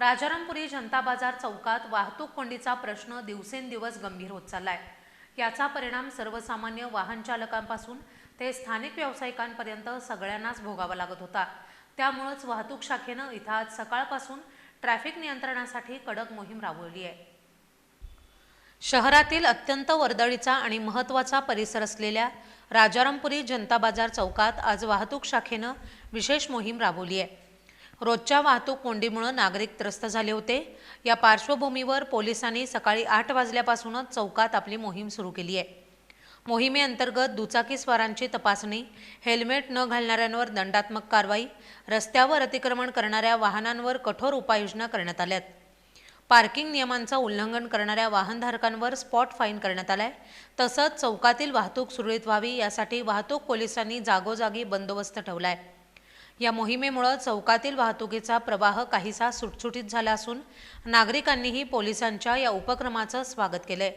राजारामपुरी जनता बाजार चौकात वाहतूक कोंडीचा प्रश्न दिवसेंदिवस गंभीर होत चाललाय. याचा परिणाम सर्वसामान्य वाहन चालकांपासून ते स्थानिक व्यावसायिकांपर्यंत सगळ्यांनाच भोगावा लागत होता. त्यामुळंच वाहतूक शाखेनं इथं आज सकाळपासून ट्रॅफिक नियंत्रणासाठी कडक मोहीम राबवली आहे. शहरातील अत्यंत वर्दळीचा आणि महत्त्वाचा परिसर असलेल्या राजारामपुरी जनता बाजार चौकात आज वाहतूक शाखेनं विशेष मोहीम राबवली आहे. रोजच्या वाहतूक कोंडीमुळे नागरिक त्रस्त झाले होते. या पार्श्वभूमीवर पोलिसांनी सकाळी आठ वाजल्यापासूनच चौकात आपली मोहीम सुरू केली आहे. मोहिमेअंतर्गत दुचाकीस्वारांची तपासणी हेल्मेट न घालणाऱ्यांवर दंडात्मक कारवाई रस्त्यावर अतिक्रमण करणाऱ्या वाहनांवर कठोर उपाययोजना करण्यात आल्यात पार्किंग नियमांचं उल्लंघन करणाऱ्या वाहनधारकांवर स्पॉट फाईन करण्यात आलाय. तसंच चौकातील वाहतूक सुरळीत व्हावी यासाठी वाहतूक पोलिसांनी जागोजागी बंदोबस्त ठेवला आहे या मोहिमेमुळं चौकातील वाहतुकीचा प्रवाह काहीसा सुटसुटीत झाला असून नागरिकांनीही पोलिसांच्या या उपक्रमाचं स्वागत केलंय.